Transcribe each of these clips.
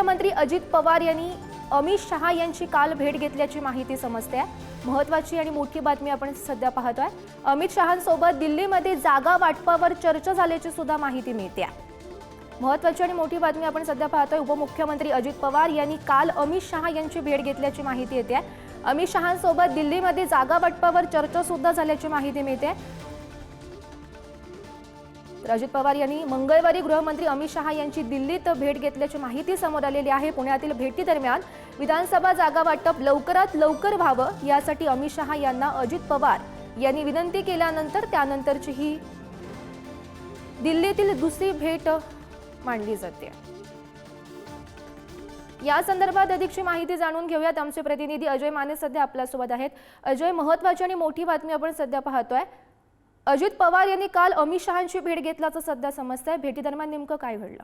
मुख्यमंत्री अजित पवार यांनी अमित शहा यांची काल भेट घेतल्याची माहिती समजते. आहे महत्वाची आणि मोठी बातमी आपण सध्या पाहतोय. अमित शहांसोबत दिल्लीमध्ये जागा वाटपावर चर्चा झाल्याची सुद्धा माहिती मिळते. आहे महत्वाची आणि मोठी बातमी आपण सध्या पाहतोय. उपमुख्यमंत्री अजित पवार यांनी काल अमित शहा यांची भेट घेतल्याची माहिती येते. आहे अमित शहांसोबत दिल्लीमध्ये जागा वाटपावर चर्चा सुद्धा झाल्याची माहिती मिळते. तर अजित पवार यांनी मंगळवारी गृहमंत्री अमित शहा यांची दिल्लीत भेट घेतल्याची माहिती समोर आलेली आहे. पुण्यातील भेटीदरम्यान विधानसभा जागा वाटप लवकरात लवकर व्हावं यासाठी अमित शहा यांना अजित पवार यांनी विनंती केल्यानंतर त्यानंतरची ही दिल्लीतील दुसरी भेट मांडली जाते. या संदर्भात अधिकची माहिती जाणून घेऊयात. आमचे प्रतिनिधी अजय माने सध्या आपल्यासोबत आहेत. अजय महत्वाची आणि मोठी बातमी आपण सध्या पाहतोय. अजित पवार यांनी काल अमित शहांची भेट घेतल्याचं सध्या समजतंय. भेटीदरम्यान नेमकं काय घडलं?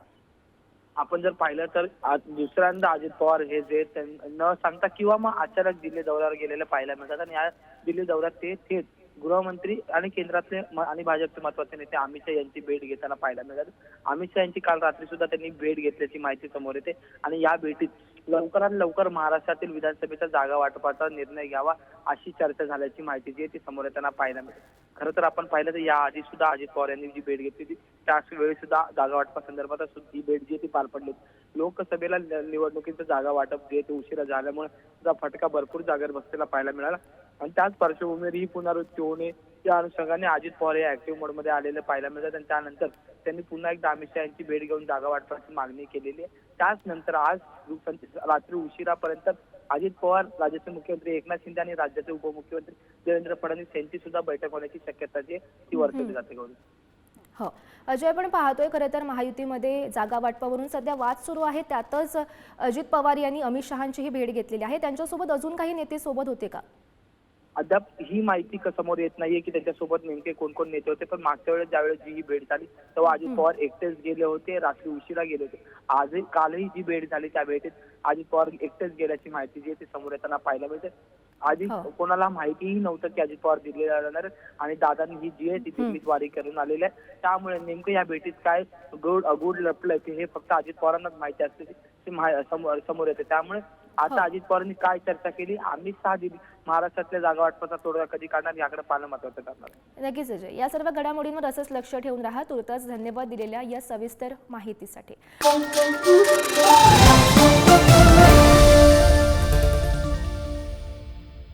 आपण जर पाहिलं तर आज दुसऱ्यांदा अजित पवार हे जे न सांगता किंवा मग अचानक दिल्ली दौऱ्यावर गेलेले पाहायला मिळतात. आणि या दिल्ली दौऱ्यात ते थेट गृहमंत्री आणि केंद्रातले आणि भाजपचे महत्त्वाचे नेते अमित शहा यांची भेट घेताना पाहायला मिळतात. अमित शहा यांची काल रात्री सुद्धा त्यांनी भेट घेतल्याची माहिती समोर येते. आणि या भेटीत लवकरात लवकर महाराष्ट्रातील विधानसभेच्या जागा वाटपाचा निर्णय घ्यावा अशी चर्चा झाल्याची माहिती जी आहे ती समोर येताना पाहायला मिळते. खरं तर आपण पाहिलं तर या आधी सुद्धा अजित पवार यांनी जी भेट घेतली होती त्याच वेळी सुद्धा जागा वाटपा संदर्भात ही भेट जी ती पार पडली लोकसभेला निवडणुकीचं जागा वाटप जे ते उशिरा झाल्यामुळे फटका भरपूर जागेवर बसलेला पाहायला मिळाला. आणि त्याच पार्श्वभूमीवर ही पुनरावृत्ती होणे या अनुषंगाने अजित पवार हे ऍक्टिव्ह मोडमध्ये आलेले पाहायला मिळतात आणि त्यानंतर त्यांनी पुन्हा एकदा अमित शहा यांची भेट घेऊन जागा वाटपाची मागणी केलेली आहे. त्याच नंतर आज रात्री उशिरापर्यंत अजित पवार राज्याचे मुख्यमंत्री एकनाथ शिंदे आणि राज्याचे उपमुख्यमंत्री देवेंद्र फडणवीस यांची सुद्धा बैठक होण्याची शक्यता जी आहे ती वर्तवली जाते गौरी. हो. अजय पण पाहतोय खरं तर महायुतीमध्ये जागा वाटपावरून सध्या वाद सुरू आहे. त्यातच अजित पवार यांनी अमित शहांचीही भेट घेतलेली आहे. त्यांच्यासोबत अजून काही नेते सोबत होते का? अद्याप ही माहिती समोर येत नाहीये की त्यांच्यासोबत नेमके कोण कोण नेते होते. पण मागच्या वेळेस ज्यावेळेस जी ही भेट झाली तेव्हा अजित पवार एकटेच गेले होते रात्री उशिरा गेले होते. आजही कालही जी भेट झाली त्या भेटीत अजित पवार एकटेच गेल्याची माहिती जी आहे ती समोर येताना पाहायला मिळते. आधी हो. कोणाला माहितीही नव्हतं की अजित पवार दिल्लीला जाणार आणि दादांनी ही जी आहे ती दिल्लीत वारी करून आलेली आहे. त्यामुळे नेमकं या भेटीत काय गुड अगुड लपलंय ते हे फक्त अजित पवारांनाच माहिती असते ते समोर येते. त्यामुळे. आता अजित पवारांनी काय चर्चा केली? आम्ही सहा दिली महाराष्ट्रातल्या जागा वाटपाचा तोडगा कधी काढणार याकडे पाहणं महत्वाचं ठरणार आहे. नक्कीच अजय. या सर्व घडामोडींवर असंच लक्ष ठेवून राहा. तुर्तास धन्यवाद दिलेल्या या सविस्तर माहितीसाठी.